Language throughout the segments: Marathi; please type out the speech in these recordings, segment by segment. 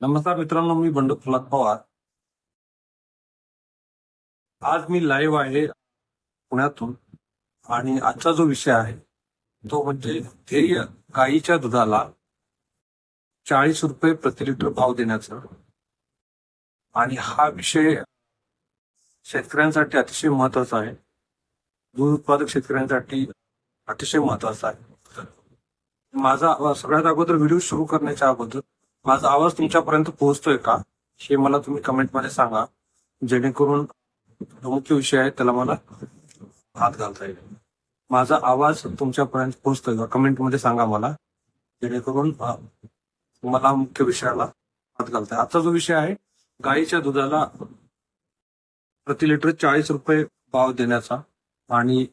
नमस्कार मित्रांनो मी बंडू प्रल्हाद पवार. आज मी लाईव्ह आहे पुण्यातून आणि आजचा जो विषय आहे तो म्हणजे ध्येय गाईच्या दुधाला चाळीस रुपये प्रति लिटर भाव देण्याचा. आणि हा विषय शेतकऱ्यांसाठी अतिशय महत्त्वाचा आहे. दूध उत्पादक शेतकऱ्यांसाठी अतिशय महत्त्वाचा आहे. माझा सगळ्यात अगोदर व्हिडिओ सुरू करण्याच्या अगोदर माझा आवाज तुमच्यापर्यंत पोहोचतोय का? हे मला तुम्ही कमेंटमध्ये सांगा. जेणेकरून मुख्य विषय आहे त्याला मला हात घालता येईल. माझा आवाज तुमच्यापर्यंत पोहोचतोय का? कमेंटमध्ये सांगा मला. जेणेकरून मला मुख्य विषयाला हात घालता येईल. आजचा जो विषय आहे गाईच्या दुधाला प्रति लिटर चाळीस रुपये भाव देण्याचा आणि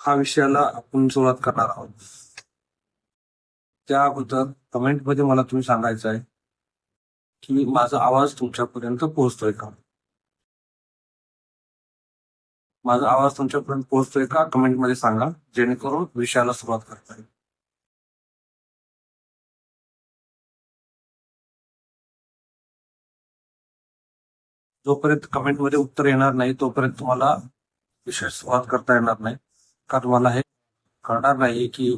हा विषयाला आपण सुरुवात करणार आहोत. त्या अगोदर कमेंटमध्ये मला तुम्ही सांगायचं आहे की माझा आवाज तुमच्यापर्यंत पोहोचतोय का? माझा आवाज तुमच्यापर्यंत पोहोचतोय का? कमेंटमध्ये सांगा जेणेकरून विषयाला सुरुवात करता येईल. जोपर्यंत कमेंटमध्ये उत्तर येणार नाही तोपर्यंत तुम्हाला विषय सुरुवात करता येणार नाही. कारण मला हे कळणार नाही की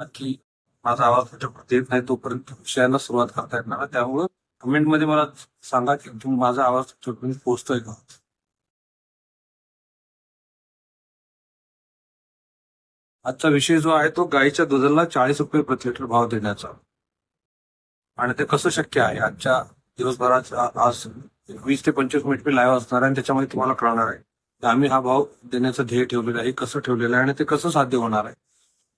नक्की माझा आवाज तुमच्यापर्यंत येत नाही तोपर्यंत विषयाला सुरुवात करता येणार नाही. त्यामुळं कमेंटमध्ये मला सांगा की तुम्ही माझा आवाज तुमच्यापर्यंत पोहोचतोय का? आजचा विषय जो आहे तो गाईच्या दुधाला चाळीस रुपये प्रति लिटर भाव देण्याचा. आणि ते कसं शक्य आहे? आजच्या दिवसभराच्या आज वीस ते पंचवीस मिनिट मी लाईव्ह असणार आहे आणि त्याच्यामध्ये तुम्हाला कळणार आहे. आम्ही हा भाव देण्याचं ध्येय ठेवलेला आहे कसं ठेवलेलं आहे आणि ते कसं साध्य होणार आहे?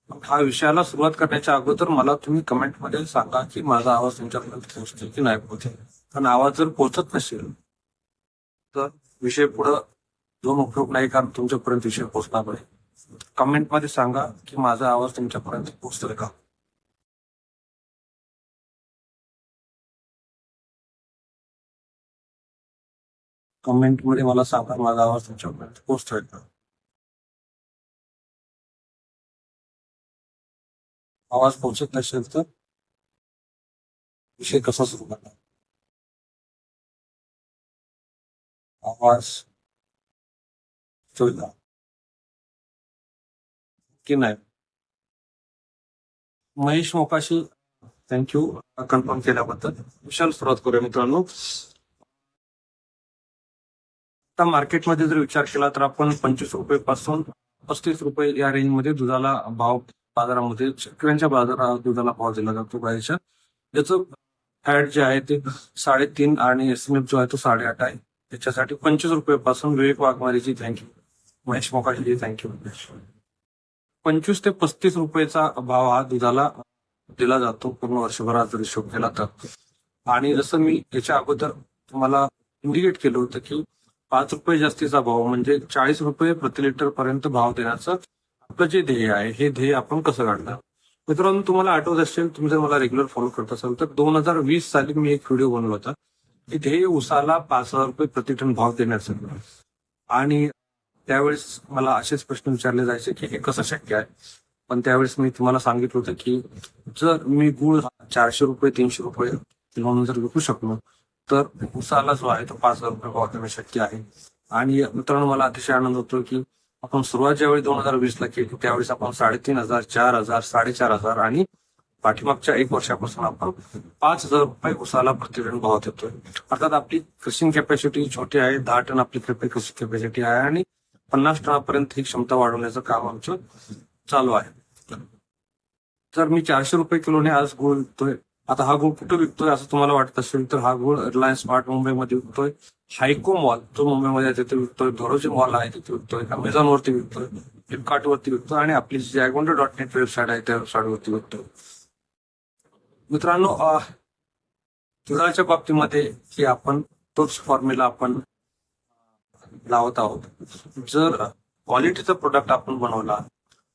हा विषयाला सुरुवात करण्याच्या अगोदर मला तुम्ही कमेंटमध्ये सांगा की माझा आवाज तुमच्यापर्यंत पोहोचतो की नाही पोहोचेल कारण आवाज जर पोहोचत नसेल तर विषय पुढं दोन उपयोग नाही कारण तुमच्यापर्यंत विषय पोहोचणार नाही. कमेंटमध्ये सांगा की माझा आवाज तुमच्यापर्यंत पोहोचतोय का? कमेंटमध्ये मला सांगा माझा आवाज तुमच्यापर्यंत पोहोचतोय का? आवाज पोहोचत नसेल तर विषय कसा सुरू करणार? आवाज की नाही महेश मोकाशी थँक्यू कन्फर्म केल्याबद्दल. विशाल सुरुवात करूया मित्रांनो. आता मार्केटमध्ये जर विचार केला तर आपण पंचवीस रुपये पासून पस्तीस रुपये या रेंजमध्ये दुधाला भाव बाजारामध्ये शेतकऱ्यांच्या बाजारात दुधाला भाव दिला जातो गायच्या याचं फॅट जे आहे ते साडेतीन आणि एसएमएफ जो आहे तो साडेआठ आहे. त्याच्यासाठी पंचवीस रुपयापासून विवेक वाघमारीची थँक्यू महेश मोकाशीची थँक्यू पंचवीस ते पस्तीस रुपयेचा भाव हा दुधाला दिला जातो. पूर्ण वर्षभरात जर हिशोब केला तर. आणि जसं मी याच्या अगोदर तुम्हाला इंडिकेट केलं होतं की पाच रुपये जास्तीचा भाव म्हणजे चाळीस रुपये प्रति लिटर पर्यंत भाव देण्याचं आपलं जे ध्येय आहे हे ध्येय आपण कसं काढणार? मित्रांनो तुम्हाला आठवत असेल तुम्ही जर मला रेग्युलर फॉलो करत असाल तर दोन हजार वीस साली मी एक व्हिडिओ बनवला होता की ध्येय उसाला पाच हजार रुपये प्रति टन भाव देण्याचं आणि त्यावेळेस मला असेच प्रश्न विचारले जायचे की हे कसं शक्य आहे? पण त्यावेळेस मी तुम्हाला सांगितलं होतं की जर मी गुळ चारशे रुपये तीनशे रुपये किलो जर विकू शकलो तर उसाला जो आहे तो पाच हजार रुपये भाव देणे शक्य आहे. आणि मित्रांनो मला अतिशय आनंद होतो की आपण सुरुवात ज्यावेळी दोन हजार वीस ला केली त्यावेळेस आपण साडेतीन हजार चार हजार साडेचार हजार आणि पाठीमागच्या एक वर्षापासून आपण पाच हजार रुपये उसाला प्रतिटन भाव देतोय. अर्थात आपली कृषी कॅपॅसिटी छोटी आहे दहा टन आपली कृषी कॅपॅसिटी आहे आणि पन्नास टनापर्यंत ही क्षमता वाढवण्याचं काम आमचं चालू आहे. जर मी चारशे रुपये किलोने आज गुळ विकतोय आता हा गुळ कुठं विकतोय असं तुम्हाला वाटत असेल तर हा गुळ रिलायन्स स्मार्ट मुंबईमध्ये विकतोय. हायको मॉल जो मुंबईमध्ये आहे तिथे विकतोय. धोरोजी मॉल आहे तिथे विकतोय. अमेझॉन वरती विकतोय. फ्लिपकार्ट वरती विकतोय. आणि आपली जी आयगोंडा डॉट नेट वेबसाईट आहे त्या वेबसाईट वरती विकतोय. मित्रांनो दुधाच्या बाबतीमध्ये की आपण तोच फॉर्म्युला आपण लावत आहोत. जर क्वालिटीचा प्रोडक्ट आपण बनवला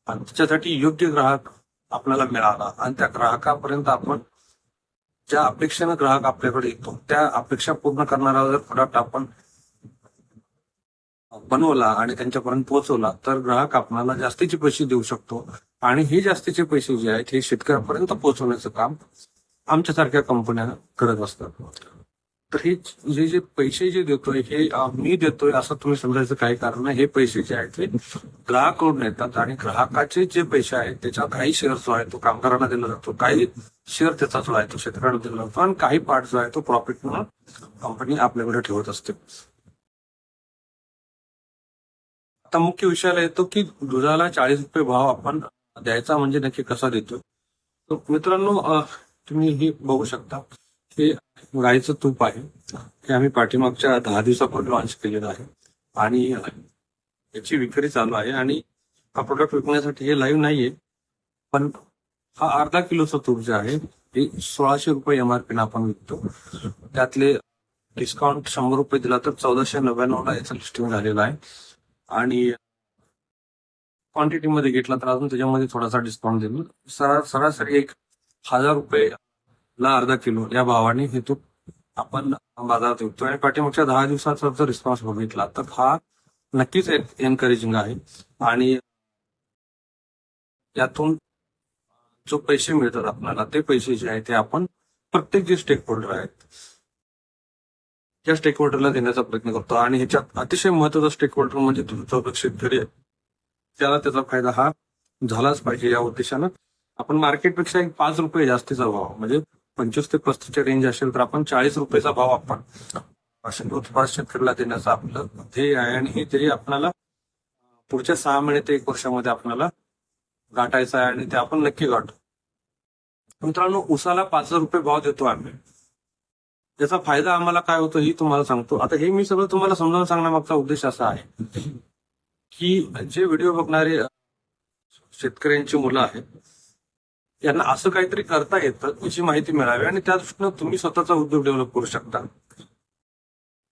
आणि त्याच्यासाठी योग्य ग्राहक आपल्याला मिळाला आणि त्या ग्राहकापर्यंत आपण ज्या अपेक्षेनं ग्राहक आपल्याकडे येतो त्या अपेक्षा पूर्ण करणारा जर प्रोडक्ट आपण बनवला आणि त्यांच्यापर्यंत पोहोचवला तर ग्राहक आपल्याला जास्तीचे पैसे देऊ शकतो. आणि हे जास्तीचे पैसे जे आहेत हे शेतकऱ्यापर्यंत पोहोचवण्याचं काम आमच्यासारख्या कंपन्या करत असतात. तर हे जे जे पैसे जे देतोय हे मी देतोय असं तुम्ही समजायचं काही कारण नाही. हे पैसे जे आहेत ते ग्राहकाकडून येतात आणि ग्राहकाचे जे पैसे आहेत त्याचा काही शेअर जो आहे तो कामगारांना दिला जातो. काही शेअर त्याचा जो आहे तो शेतकऱ्यांना दिला जातो आणि काही पार्ट जो आहे तो प्रॉफिट म्हणून कंपनी आपल्याकडे ठेवत असते. आता मुख्य विषयाला येतो की दुधाला चाळीस रुपये भाव आपण द्यायचा म्हणजे नक्की कसा देतो तर मित्रांनो तुम्ही हे बघू शकता. हे गाईचं तूप आहे. हे आम्ही पाठीमागच्या दहा दिवसापूर्वी लॉन्च केलेलं आहे. आणि याची विक्री चालू आहे. आणि हा प्रोडक्ट विकण्यासाठी हे लाईव्ह नाहीये. पण हा अर्धा किलोचं तूप जे आहे हे सोळाशे रुपये एमआरपी आपण विकतो. त्यातले डिस्काउंट शंभर रुपये दिला तर चौदाशे नव्याण्णवला याचं लिस्टिंग झालेलं आहे. आणि क्वांटिटी मध्ये घेतला तर अजून त्याच्यामध्ये थोडासा डिस्काउंट देईल. सरा सरासरी एक हजार रुपये ला अर्धा किलो. या भावाने हे तूप आपण बाजारात विकतो आणि पाठीमागच्या दहा दिवसाचा जर रिस्पॉन्स बघितला तर हा नक्कीच एनकरेजिंग आहे. आणि यातून जो पैसे मिळतात आपल्याला ते पैसे जे आहे ते आपण प्रत्येक जे स्टेक होल्डर आहेत त्या स्टेक होल्डरला देण्याचा प्रयत्न करतो. आणि ह्याच्यात अतिशय महत्त्वाचा स्टेक होल्डर म्हणजे तुमचा शेतकरी आहे. त्याला त्याचा फायदा हा झालाच पाहिजे या उद्देशानं. आपण मार्केटपेक्षा एक पाच रुपये जास्तीचा भाव म्हणजे पंचवीस ते पस्तीसच्या रेंज असेल तर आपण चाळीस रुपयाचा भाव आपण असे उत्पादन शेतकऱ्याला देण्याचं आपलं ध्येय आहे. आणि हे ध्येय आपल्याला पुढच्या सहा महिने ते एक वर्षामध्ये आपल्याला गाठायचं आहे आणि ते आपण नक्की गाठू. मित्रांनो उसाला पाच रुपये भाव देतो आम्ही. त्याचा फायदा आम्हाला काय होतो ही तुम्हाला सांगतो. आता हे मी सगळं तुम्हाला समजावून सांगण्यामागचा उद्देश असा आहे की जे व्हिडिओ बघणारे शेतकऱ्यांची मुलं आहेत यांना असं काहीतरी करता येतं याची माहिती मिळावी आणि त्या दृष्टीनं तुम्ही स्वतःचा उद्योग डेव्हलप करू शकता.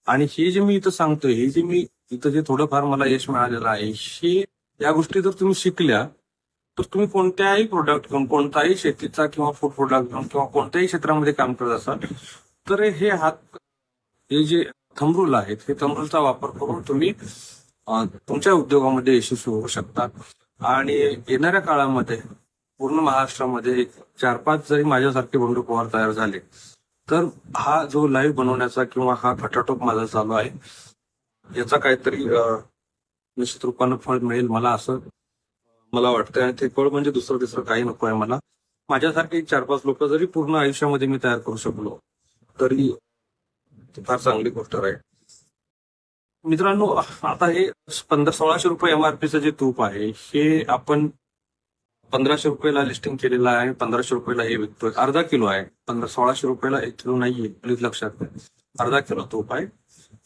आणि हे जे मी इथं सांगतोय हे जे मी इथं जे थोडंफार मला यश मिळालेलं आहे हे या गोष्टी जर तुम्ही शिकल्या तर तुम्ही कोणत्याही प्रोडक्ट घेऊन कोणताही शेतीचा किंवा फूड प्रोडक्ट घेऊन किंवा कोणत्याही क्षेत्रामध्ये काम करत असाल तर हे हात हे जे थंबरूल आहेत हे थंबरूलचा वापर करून तुम्ही तुमच्या उद्योगामध्ये यशस्वी होऊ शकता. आणि येणाऱ्या काळामध्ये पूर्ण महाराष्ट्रामध्ये चार पाच जरी माझ्यासारखे बंडू पवार तयार झाले तर हा जो लाईव्ह बनवण्याचा किंवा हा खटाटोप माझा चालू आहे याचा काहीतरी निश्चित रूपानं फळ मिळेल मला असं मला वाटतंय. आणि ते फळ म्हणजे दुसरं तिसरं काही नको आहे मला. माझ्यासारखे चार पाच लोक जरी पूर्ण आयुष्यामध्ये मी तयार करू शकलो तरी ती फार चांगली गोष्ट राहील. मित्रांनो आता हे पंधरा सोळाशे रुपये एमआरपीचं जे तूप आहे हे आपण पंधराशे रुपयाला लिस्टिंग केलेलं आहे पंधराशे रुपयाला हे विकतोय. अर्धा किलो आहे पंधरा सोळाशे रुपयाला एक किलो नाहीये प्लीज लक्षात घ्या. अर्धा किलो तो आहे.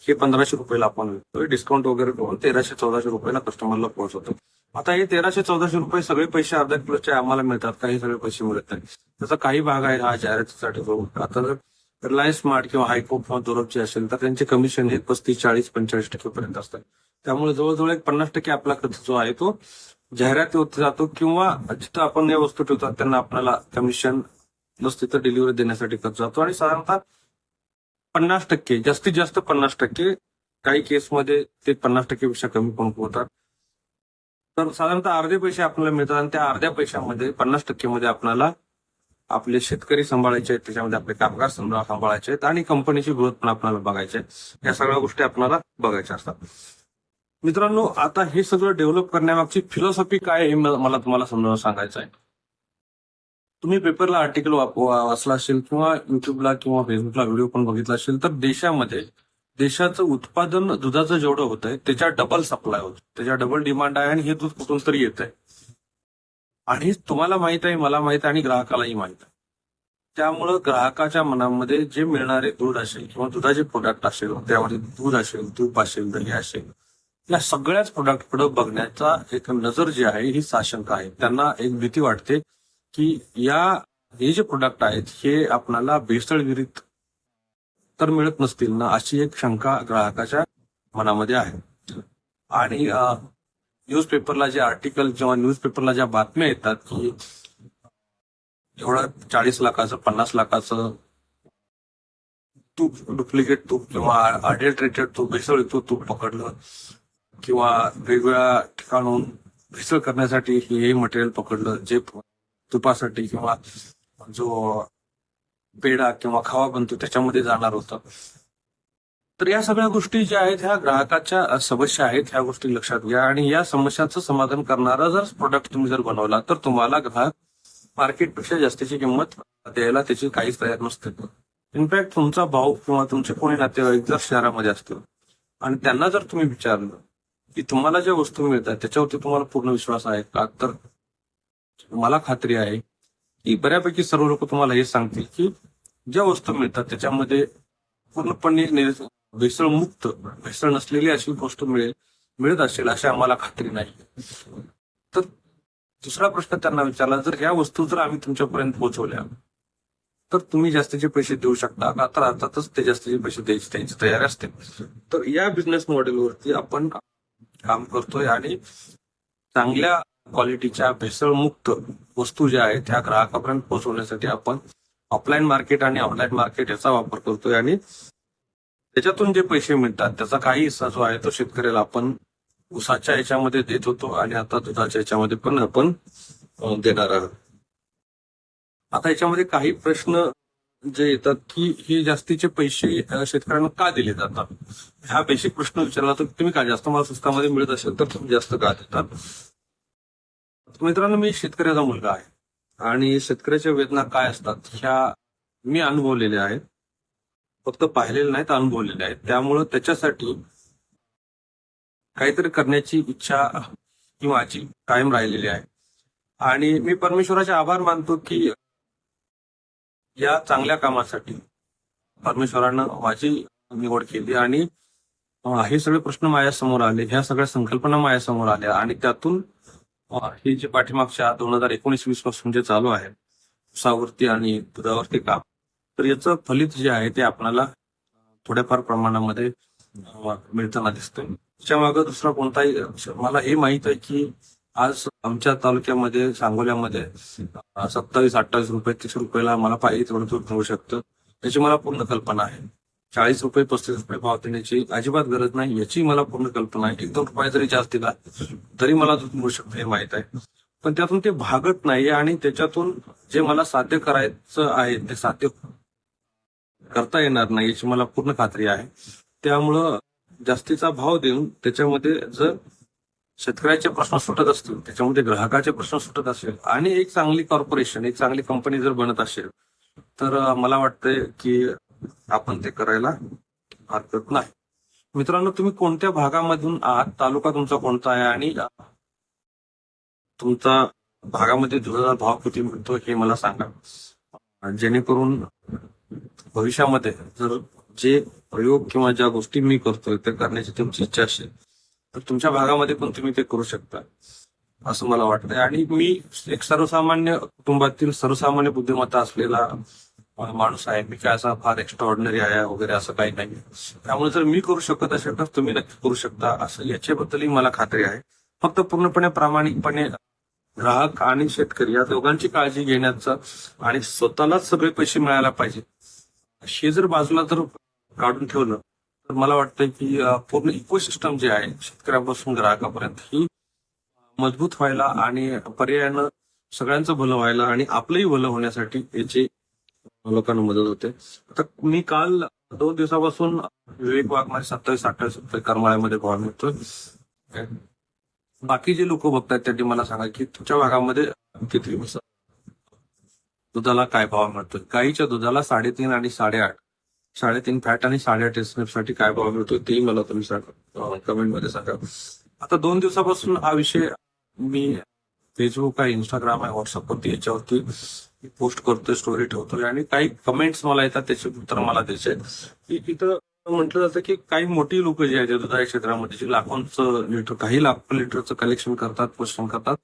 हे पंधराशे रुपयाला आपण विकतोय. डिस्काउंट वगैरे करून तेराशे चौदाशे रुपयाला कस्टमरला पोहोचवतो आता हे तेराशे चौदाशे रुपये सगळे पैसे अर्धा किलोचे आम्हाला मिळतात. काही सगळे पैसे मिळत नाही. त्याचा काही भाग आहे हा जाहिरातीसाठी जो आता जर रिलायन्स स्मार्ट किंवा हायको किंवा दोरबची असेल तर त्यांचे कमिशन हे पस्तीस चाळीस पंचेचाळीस टक्के पर्यंत असतात. त्यामुळे जवळजवळ एक पन्नास टक्के आपला खर्च जो आहे तो जाहिरातीवरती जातो किंवा जिथं आपण या वस्तू ठेवतात त्यांना आपल्याला कमिशन नसते डिलिव्हरी देण्यासाठी खर्च जातो. आणि साधारणतः पन्नास टक्के जास्तीत जास्त पन्नास टक्के काही केसमध्ये ते पन्नास टक्केपेक्षा कमी पण होतात. तर साधारणतः अर्धे पैसे आपल्याला मिळतात आणि त्या अर्ध्या पैशामध्ये पन्नास टक्केमध्ये आपल्याला आपले शेतकरी सांभाळायचे आहेत त्याच्यामध्ये आपले कामगार सांभाळायचे आहेत आणि कंपनीची ग्रोथ पण आपल्याला बघायची आहे. या सगळ्या गोष्टी आपल्याला बघायच्या असतात. मित्रांनो आता हे सगळं डेव्हलप करण्यामागची फिलॉसॉफी काय आहे हे मला मला तुम्हाला समजावून सांगायचं आहे. तुम्ही पेपरला आर्टिकल वाचला असेल किंवा युट्यूबला किंवा फेसबुकला व्हिडिओ पण बघितला असेल तर देशामध्ये देशाचं उत्पादन दुधाचं जेवढं होत आहे त्याच्या डबल सप्लाय होत त्याच्या डबल डिमांड आहे आणि हे दूध कुठून तरी येत आहे आणि तुम्हाला माहीत आहे मला माहीत आहे आणि ग्राहकालाही माहीत आहे. त्यामुळं ग्राहकाच्या मनामध्ये जे मिळणारे दूध असेल किंवा दुधाचे प्रोडक्ट असेल त्यामध्ये दूध असेल तूप असेल दही असेल या सगळ्याच प्रोडक्टकडे बघण्याचा एक नजर जी आहे ही साशंक आहे. त्यांना एक भीती वाटते की या हे जे प्रोडक्ट आहेत हे आपल्याला भेसळविरित तर मिळत नसतील ना अशी एक शंका ग्राहकाच्या मनामध्ये आहे. आणि न्यूजपेपरला जे आर्टिकल किंवा न्यूजपेपरला ज्या बातम्या येतात की एवढं चाळीस लाखाचं पन्नास लाखाचं तूप डुप्लिकेट तूप किंवा अडल्ट्रेटेड तूप भेसळयुक्त तूप पकडलं. किंवा वेगवेगळ्या ठिकाणून भेसळ करण्यासाठी हे मटेरियल पकडलं जे तुपासाठी किंवा जो पेढा किंवा खावा बनतो त्याच्यामध्ये जाणार होतं. तर या सगळ्या गोष्टी ज्या आहेत ह्या ग्राहकाच्या समस्या आहेत ह्या गोष्टी लक्षात घ्या. आणि या समस्यांचं समाधान करणारा जर प्रोडक्ट तुम्ही जर बनवला तर तुम्हाला ग्राहक मार्केटपेक्षा जास्तीची किंमत द्यायला त्याची काहीच तयार नसते. इनफॅक्ट तुमचा भाऊ किंवा तुमचे कोणी नातेवाईक जर शहरामध्ये असतील आणि त्यांना जर तुम्ही विचारलं की तुम्हाला ज्या वस्तू मिळतात त्याच्यावरती तुम्हाला पूर्ण विश्वास आहे का? तर मला खात्री आहे की बऱ्यापैकी सर्व लोक तुम्हाला हे सांगतील की ज्या वस्तू मिळतात त्याच्यामध्ये पूर्णपणे भेसळ भेसळमुक्त भेसळ नसलेली अशी गोष्ट मिळेल मिळत असेल अशी आम्हाला खात्री नाही. तर दुसरा प्रश्न त्यांना विचारला जर ह्या वस्तू जर आम्ही तुमच्यापर्यंत पोहोचवल्या तर तुम्ही जास्तीचे पैसे देऊ शकता का? तर अर्थातच ते जास्तीचे पैसे द्यायची त्यांची तयारी असते. तर या बिझनेस मॉडेलवरती आपण काम करतोय आणि चांगल्या क्वालिटीच्या भेसळमुक्त वस्तू ज्या आहेत त्या ग्राहकापर्यंत पोहोचवण्यासाठी आपण ऑफलाईन मार्केट आणि ऑनलाईन मार्केट याचा वापर करतोय आणि त्याच्यातून जे पैसे मिळतात त्याचा काही हिस्सा जो आहे तो शेतकऱ्याला आपण उसाच्या याच्यामध्ये देत होतो आणि आता दुधाच्या याच्यामध्ये पण आपण देणार आहोत. आता याच्यामध्ये काही प्रश्न जे येतात की हे जास्तीचे पैसे शेतकऱ्यांना का दिले जातात? हा बेसिक प्रश्न विचारला तर तुम्ही का जास्त मला स्वस्तामध्ये मिळत असेल तर तुम्ही जास्त का देतात? मित्रांनो मी शेतकऱ्याचा मुलगा आहे आणि शेतकऱ्याच्या वेदना काय असतात ह्या मी अनुभवलेल्या आहेत. फक्त पाहिलेल्या नाहीत अनुभवलेल्या आहेत. त्यामुळं त्याच्यासाठी काहीतरी करण्याची इच्छा किंवा माझी कायम राहिलेली आहे. आणि मी परमेश्वराचे आभार मानतो की या चांगल्या कामासाठी परमेश्वरानं माझी निवड केली आणि हे सगळे प्रश्न माझ्यासमोर आले ह्या सगळ्या संकल्पना माझ्यासमोर आल्या आणि त्यातून हे जे पाठीमागच्या दोन हजार एकोणीस वीसपासून जे चालू आहे उसावरती आणि दुधावरती काम तर याचं फलित जे आहे ते आपल्याला थोड्याफार प्रमाणामध्ये मिळताना दिसतोय. त्याच्यामागे दुसरा कोणताही मला हे माहीत आहे की आज आमच्या तालुक्यामध्ये सांगोल्यामध्ये सत्तावीस अठ्ठावीस रुपये तीस रुपयाला मला पाहिजे तेवढं दूध मिळू शकतं याची मला पूर्ण कल्पना आहे. चाळीस रुपये पस्तीस रुपये भाव देण्याची अजिबात गरज नाही याची मला पूर्ण कल्पना आहे. एक दोन रुपये जरी जास्त दिला तरी मला दूध मिळू शकतं हे माहीत आहे. पण त्यातून ते भागत नाही आणि त्याच्यातून जे मला साध्य करायचं आहे ते साध्य करता येणार नाही याची मला पूर्ण खात्री आहे. त्यामुळं जास्तीचा भाव देऊन त्याच्यामध्ये जर शेतकऱ्याचे प्रश्न सुटत असतील त्याच्यामध्ये ग्राहकाचे प्रश्न सुटत असेल आणि एक चांगली कॉर्पोरेशन एक चांगली कंपनी जर बनत असेल तर मला वाटतंय की आपण ते करायला हरकत नाही. मित्रांनो तुम्ही कोणत्या भागामधून आहात? तालुका तुमचा कोणता आहे? आणि तुमचा भागामध्ये दुधाचा भाव किती मिळतो हे मला सांगा. जेणेकरून भविष्यामध्ये जर जे प्रयोग किंवा ज्या गोष्टी मी करतोय ते करण्याची तुमची इच्छा असेल तर तुमच्या भागामध्ये पण तुम्ही ते करू शकता असं मला वाटतंय. आणि मी एक सर्वसामान्य कुटुंबातील सर्वसामान्य बुद्धिमत्ता असलेला माणूस आहे. मी काय असा फार एक्स्ट्रा ऑर्डिनरी आहे वगैरे असं काही नाही त्यामुळे जर मी करू शकत असेल तर तुम्ही नक्की करू शकता असं याच्याबद्दलही मला खात्री आहे. फक्त पूर्णपणे प्रामाणिकपणे ग्राहक आणि शेतकरी या दोघांची काळजी घेण्याचं आणि स्वतःलाच सगळे पैसे मिळायला पाहिजे. हे जर बाजूला जर काढून ठेवलं तर मला वाटतं की पूर्ण इकोसिस्टम जे आहे शेतकऱ्यापासून ग्राहकापर्यंत ही मजबूत व्हायला आणि पर्यायानं सगळ्यांचं भलं व्हायला आणि आपलंही भलं होण्यासाठी याची लोकांना मदत होते. आता मी काल दोन दिवसापासून विवेक वाघमारे सत्तावीस अठ्ठावीस रुपये करमाळ्यामध्ये भाव मिळतोय. बाकी जे लोक बघतात त्यांनी मला सांगा की तुमच्या भागामध्ये किती दिवस दुधाला काय भाव मिळतोय? गाईच्या दुधाला साडेतीन आणि साडेआठ. साडेतीन फॅट आणि साडेआठ एसएनएफसाठी काय भाव मिळतोय तेही मला तुम्ही सांगा. कमेंटमध्ये सांगा. आता दोन दिवसापासून हा विषय मी फेसबुक आहे इंस्टाग्राम आहे व्हॉट्सअपवरती याच्यावरती. पोस्ट करतोय स्टोरी ठेवतोय आणि काही कमेंट्स मला येतात त्याचे उत्तर मला द्यायचे की इथं म्हटलं जातं की काही मोठी लोक जे आहेत दुधाच्या क्षेत्रामध्ये जे लाखोंचं लिटर काही लाखो लिटरचं कलेक्शन करतात पोषण करतात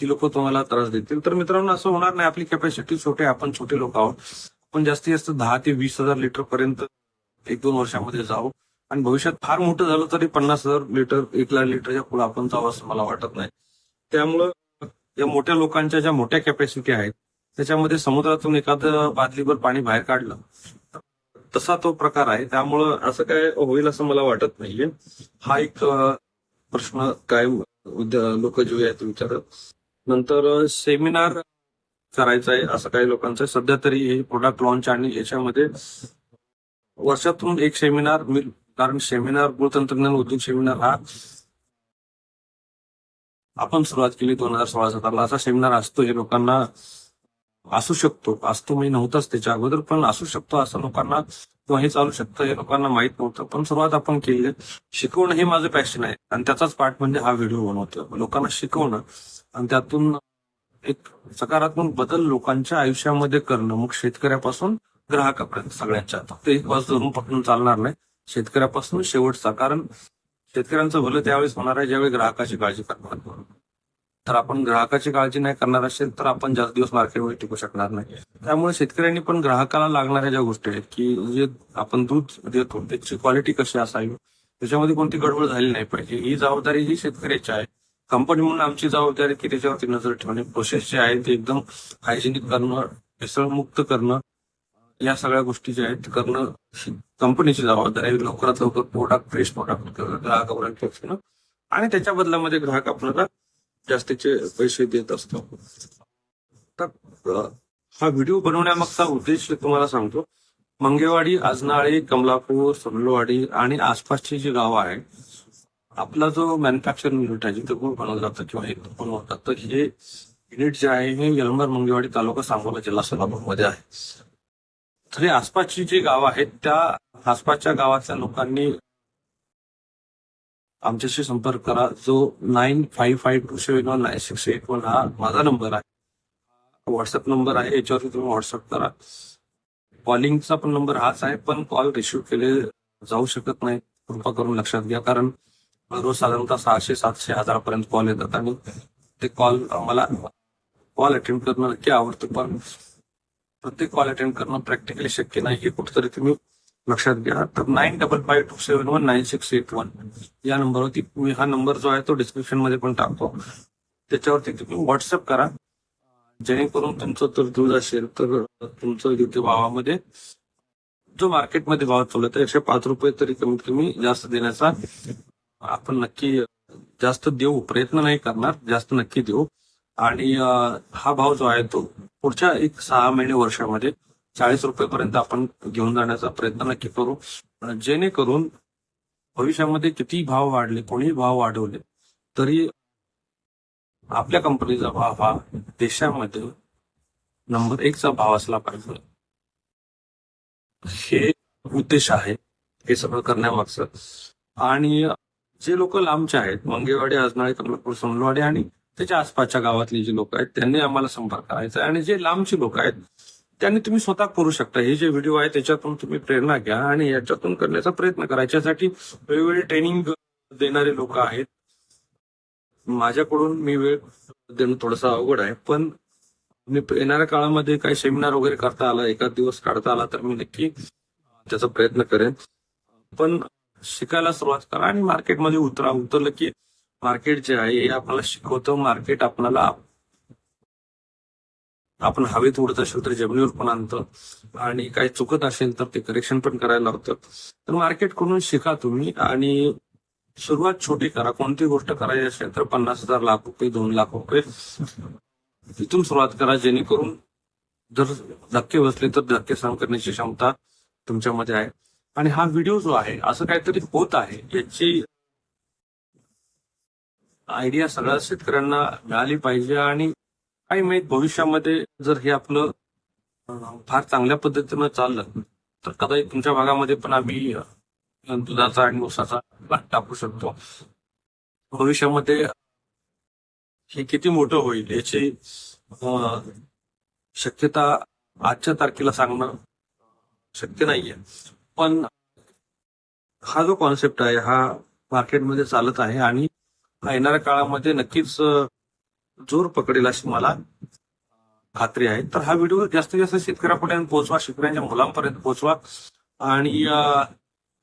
ती लोक तुम्हाला त्रास देतील. तर मित्रांनो असं होणार नाही. आपली कॅपॅसिटी छोटे आपण छोटे लोक आहोत. आपण जास्तीत जास्त दहा ते वीस हजार लिटर पर्यंत एक दोन वर्षामध्ये जाऊ. आणि भविष्यात फार मोठं झालं तरी पन्नास हजार लिटर एक लाख लिटरच्या पुढे आपण जावं असं मला वाटत नाही. त्यामुळं या मोठ्या लोकांच्या ज्या मोठ्या कॅपॅसिटी आहेत त्याच्यामध्ये समुद्रातून एखादं बादलीभर पाणी बाहेर काढलं. तसा तो प्रकार आहे. त्यामुळं असं काय होईल असं मला वाटत नाहीये. हा एक प्रश्न काय लोक जे आहेत विचारत नंतर सेमिनार करायचा आहे असं काही लोकांचं. सध्या तरी हे प्रोडक्ट लॉन्च आणि याच्यामध्ये वर्षातून एक सेमिनार मी कारण सेमिनार तंत्रज्ञान उद्योग सेमिनार हा आपण सुरुवात केली दोन हजार सोळा सतराला असा सेमिनार असतो हे लोकांना असू शकतो. असतो म्हणजे नव्हताच त्याच्या अगोदर पण असू शकतो असं लोकांना किंवा हे चालू शकतं हे लोकांना माहीत नव्हतं. पण सुरुवात आपण केली. शिकवणं हे माझं पॅशन आहे. आणि त्याचाच पार्ट म्हणजे हा व्हिडिओ बनवतो. लोकांना शिकवणं आणि त्यातून एक सकारात्मक बदल लोकांच्या आयुष्यामध्ये करणं. मग शेतकऱ्यापासून ग्राहकापर्यंत सगळ्यांच्या. फक्त एक वाज धरून पकडून चालणार नाही. शेतकऱ्यापासून शेवटचा. कारण शेतकऱ्यांचं भलं त्यावेळेस होणार आहे ज्यावेळी ग्राहकाची काळजी करणार तर आपण ग्राहकाची काळजी नाही करणार असेल तर आपण जास्त दिवस मार्केटमध्ये टिकू शकणार नाही. त्यामुळे शेतकऱ्यांनी पण ग्राहकाला लागणाऱ्या ज्या गोष्टी आहेत की जे आपण दूध देतो त्याची क्वालिटी कशी असावी? त्याच्यामध्ये कोणती गडबड झाली नाही पाहिजे. ही जबाबदारी ही शेतकऱ्याची आहे कंपनी म्हणून आमची जबाबदारी की त्याच्यावरती नजर ठेवणे. प्रोसेस जे आहे ते एकदम हायजेनिक करणं भेसळमुक्त करणं या सगळ्या गोष्टी ज्या आहेत करणं कंपनीची जबाबदारी लवकरात लवकर प्रोडक्ट फ्रेश प्रोडक्ट ग्राहकापर्यंत पोहोचणं. आणि त्याच्या बदलामध्ये ग्राहक आपल्याला जास्तीचे पैसे देत असतो. तर हा व्हिडिओ बनवण्यामागचा उद्देश तुम्हाला सांगतो. मंगेवाडी आजनाळी कमलापूर सोनलवाडी आणि आसपासची जी गावं आहेत आपला जो मॅन्युफॅक्चरिंग युनिट आहे जिथे गुळ बनवलं जातं किंवा हे बनवतात तर हे युनिट जे आहे हे यलंबर मंगेवाडी तालुका सांगोला जिल्हा सोलापूरमध्ये आहे. तर हे आसपासची जी गावं आहेत त्या आसपासच्या गावातल्या लोकांनी आमच्याशी संपर्क करा. जो nine five five two seven one nine six eight one हा माझा नंबर आहे. व्हॉट्सअप नंबर आहे याच्यावरती तुम्ही व्हॉट्सअप करा. कॉलिंगचा पण नंबर हाच आहे पण कॉल रिसिव्ह केले जाऊ शकत नाही. कृपा करून लक्षात घ्या कारण रोज साधारणतः सहाशे सातशे हजारापर्यंत कॉल येतात आणि ते कॉल मला कॉल अटेंड करणं नक्की आवडतं पण प्रत्येक कॉल अटेंड करणं प्रॅक्टिकली शक्य नाही. हे कुठेतरी तुम्ही लक्षात घ्या. तर nine double five two seven one nine six eight one या नंबरवरती मी हा नंबर जो आहे तो डिस्क्रिप्शनमध्ये पण टाकतो. त्याच्यावरती तुम्ही व्हॉट्सअप करा. जेणेकरून तुमचं तर दूध असेल तर तुमचं तिथे भावामध्ये जो मार्केटमध्ये भाव चालू आहे एकशे पाच रुपये तरी कमीत कमी जास्त देण्याचा आपण नक्की जास्त देऊ प्रयत्न नाही करणार जास्त नक्की देऊ. आणि हा भाव जो आहे तो पुढच्या एक सहा महिने वर्षामध्ये चाळीस रुपयेपर्यंत आपण घेऊन जाण्याचा प्रयत्न नक्की करू. जेणेकरून भविष्यामध्ये किती भाव वाढले कोणीही भाव वाढवले तरी आपल्या कंपनीचा भाव हा देशामध्ये नंबर एकचा भाव असला पाहिजे. हे उद्देश आहे. हे सगळं करण्यामागचं. आणि जे लोक लांबचे आहेत मंगेवाडी आजनाळे कमलापूर सोनलवाडी आणि त्याच्या आसपासच्या गावातली जी लोक आहेत त्यांनी आम्हाला संपर्क करायचा आणि जे लांबची लोक आहेत त्यांनी तुम्ही स्वतः करू शकता. हे जे व्हिडिओ आहे त्याच्यातून तुम्ही प्रेरणा घ्या आणि याच्यातून करण्याचा प्रयत्न करा. याच्यासाठी वेगवेगळे ट्रेनिंग देणारे लोक आहेत. माझ्याकडून मी वेळ देणं थोडंसं अवघड आहे पण मी येणाऱ्या काळामध्ये काही सेमिनार वगैरे करता आला एखाद दिवस काढता आला तर मी नक्की त्याचा प्रयत्न करेन. पण शिकायला सुरुवात करा आणि मार्केटमध्ये उतरा. उतरलं की मार्केट जे आहे हे आपल्याला शिकवतं. मार्केट आपल्याला आपण हवेत उडत असेल तर जमिनीवर पण आणतं. आणि काही चुकत असेल तर ते करेक्शन पण करायला लावतं तर मार्केट करून शिका तुम्ही. आणि सुरुवात छोटी करा. कोणती गोष्ट करायची असेल तर पन्नास हजार लाख रुपये दोन लाख रुपये तिथून सुरुवात करा. जेणेकरून जर धक्के बसले तर धक्के सहन करण्याची क्षमता तुमच्यामध्ये आहे. आणि हा व्हिडिओ जो आहे असं काहीतरी होत आहे याची आयडिया सगळ्या शेतकऱ्यांना मिळाली पाहिजे. आणि काही माहीत भविष्यामध्ये जर हे आपलं फार चांगल्या पद्धतीनं चाललं तर कदाचित तुमच्या भागामध्ये पण आम्ही दुधाचा आणि ऊसाचा भात टाकू शकतो. भविष्यामध्ये हे किती मोठं होईल याची शक्यता आजच्या तारखेला सांगणं शक्य नाहीये. पण हा जो कॉन्सेप्ट आहे हा मार्केटमध्ये चालत आहे आणि येणाऱ्या काळामध्ये नक्कीच जोर पकडेल अशी मला खात्री आहे. तर हा व्हिडिओ जास्तीत जास्त शेतकऱ्यापर्यंत पोहोचवा शेतकऱ्यांच्या मुलांपर्यंत पोहोचवा. आणि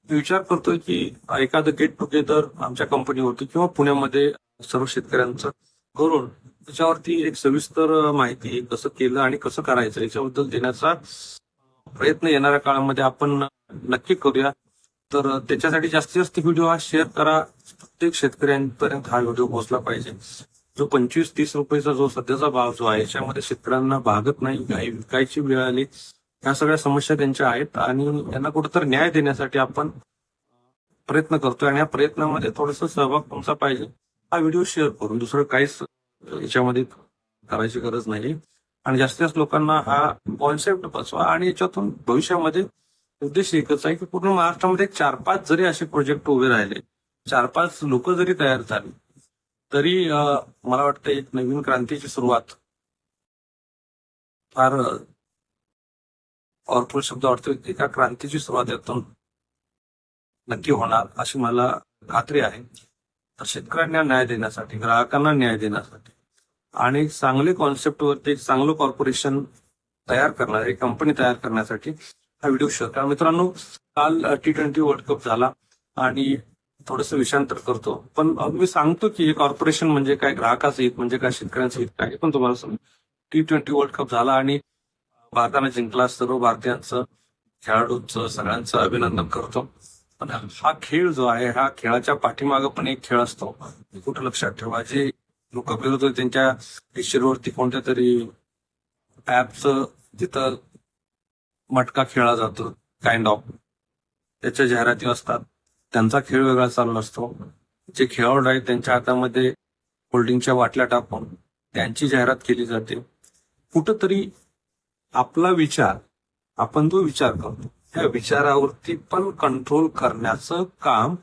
विचार करतोय की एखादं गेट टुगेदर आमच्या कंपनीवरती किंवा पुण्यामध्ये सर्व शेतकऱ्यांचं करून त्याच्यावरती एक सविस्तर माहिती कसं केलं आणि कसं करायचं याच्याबद्दल देण्याचा प्रयत्न येणाऱ्या काळामध्ये आपण नक्की करूया. तर त्याच्यासाठी जास्तीत जास्त व्हिडिओ हा शेअर करा. प्रत्येक शेतकऱ्यांपर्यंत हा व्हिडिओ पोहोचला पाहिजे. जो पंचवीस तीस रुपयाचा जो सध्याचा भाव जो आहे याच्यामध्ये शेतकऱ्यांना भागत नाही काही विकायची वेळ आली. ह्या सगळ्या समस्या त्यांच्या आहेत आणि यांना कुठेतरी न्याय देण्यासाठी आपण प्रयत्न करतोय आणि या प्रयत्नामध्ये थोडस सहभाग तुमचा पाहिजे. हा व्हिडिओ शेअर करून दुसरं काहीच याच्यामध्ये करायची गरज नाही. आणि जास्तीत जास्त लोकांना हा कॉन्सेप्ट बसवा आणि याच्यातून भविष्यामध्ये उद्देश एकच आहे की पूर्ण महाराष्ट्रामध्ये चार पाच जरी असे प्रोजेक्ट उभे राहिले चार पाच लोक जरी तयार झाली तरी मला वाटतं एक नवीन क्रांतीची सुरुवात फार पॉवरफुल शब्द वाटतो एका क्रांतीची सुरुवात यातून नक्की होणार अशी मला खात्री आहे. तर शेतकऱ्यांना न्याय देण्यासाठी ग्राहकांना न्याय देण्यासाठी आणि चांगले कॉन्सेप्टवरती एक चांगलं कॉर्पोरेशन तयार करणार एक कंपनी तयार करण्यासाठी हा व्हिडिओ शेअर कारण मित्रांनो काल टी ट्वेंटी वर्ल्ड कप झाला आणि थोडस विषांतर करतो. पण मी सांगतो की कॉर्पोरेशन म्हणजे काय ग्राहकाचं हित म्हणजे काय शेतकऱ्यांचं हित काय पण तुम्हाला सांग टी ट्वेंटी वर्ल्ड कप झाला आणि भारताने जिंकला सर्व भारतीयांचं खेळाडूंचं सगळ्यांचं अभिनंदन करतो. पण हा खेळ जो आहे हा खेळाच्या पाठीमागं पण एक खेळ असतो. कुठं लक्षात ठेवा जे लोक होतो होते त्यांच्या पिक्चरवरती कोणत्या तरी ऍपचं तिथं मटका खेळला जातो काइंड ऑफ त्याच्या जाहिराती असतात. त्यांचा खेळ वेगळा चालू असतो. जे खेळाडू आहेत त्यांच्या हातामध्ये होल्डिंगच्या बाटल्या टाकून त्यांची जाहिरात केली जाते. कुठंतरी आपला विचार आपण जो विचार करतो त्या विचारावरती पण कंट्रोल करण्याचं काम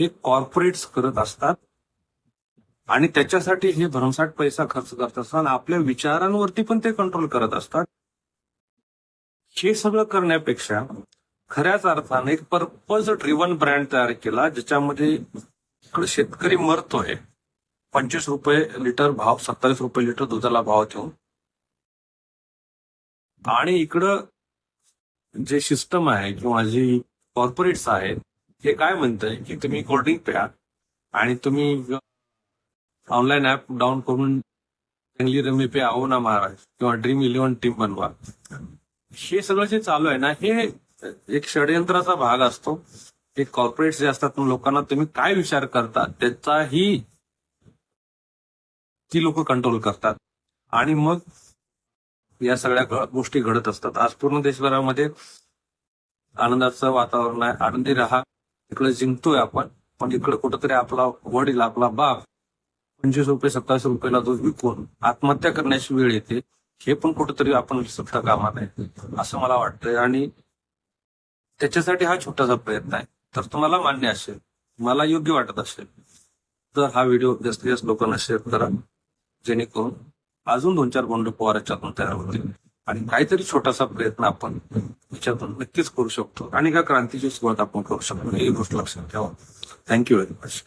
हे कॉर्पोरेट्स करत असतात. आणि त्याच्यासाठी हे भरमसाठ पैसा खर्च करत असतात आणि आपल्या विचारांवरती पण ते कंट्रोल करत असतात. हे सगळं करण्यापेक्षा खऱ्याच अर्थाने एक पर्पज ड्रिव्हन ब्रँड तयार केला ज्याच्यामध्ये शेतकरी मरतोय. पंचवीस रुपये लिटर भाव सत्तावीस रुपये लिटर दुधाला भाव ठेवून आणि इकडं जे सिस्टम आहे किंवा जी कॉर्पोरेट्स आहेत हे काय म्हणतंय की तुम्ही कोल्ड्रिंक प्या आणि तुम्ही ऑनलाईन ऍप डाऊन करून चांगली रमी पे आहो ना महाराज किंवा ड्रीम इलेव्हन टीम बनवा. हे सगळं जे चालू आहे ना हे एक षडयंत्राचा भाग असतो. ते कॉर्पोरेट जे असतात लोकांना तुम्ही काय विचार करता त्याचाही ती लोक कंट्रोल करतात. आणि मग या सगळ्या गोष्टी घडत असतात. आज पूर्ण देशभरामध्ये आनंदाचं वातावरण आहे. आनंदी राहा. इकडे जिंकतोय आपण पण इकडे कुठंतरी आपला वडील आपला बाप पंचवीस रुपये सत्तावीस रुपयाला दूध विकून आत्महत्या करण्याची वेळ येते. हे पण कुठंतरी आपण सत्ता कामा नये असं मला वाटतंय. आणि त्याच्यासाठी हा छोटासा प्रयत्न आहे. तर तुम्हाला मान्य असेल मला योग्य वाटत असेल तर हा व्हिडिओ जास्तीत जास्त लोकांना शेअर करा जेणेकरून अजून दोन चार गोंड पोहाराच्यातून तयार होतील. आणि काहीतरी छोटासा प्रयत्न आपण याच्यातून नक्कीच करू शकतो. आणि का क्रांतीची सुरुवात आपण करू शकतो. ही गोष्ट लक्षात ठेवा. Thank you very much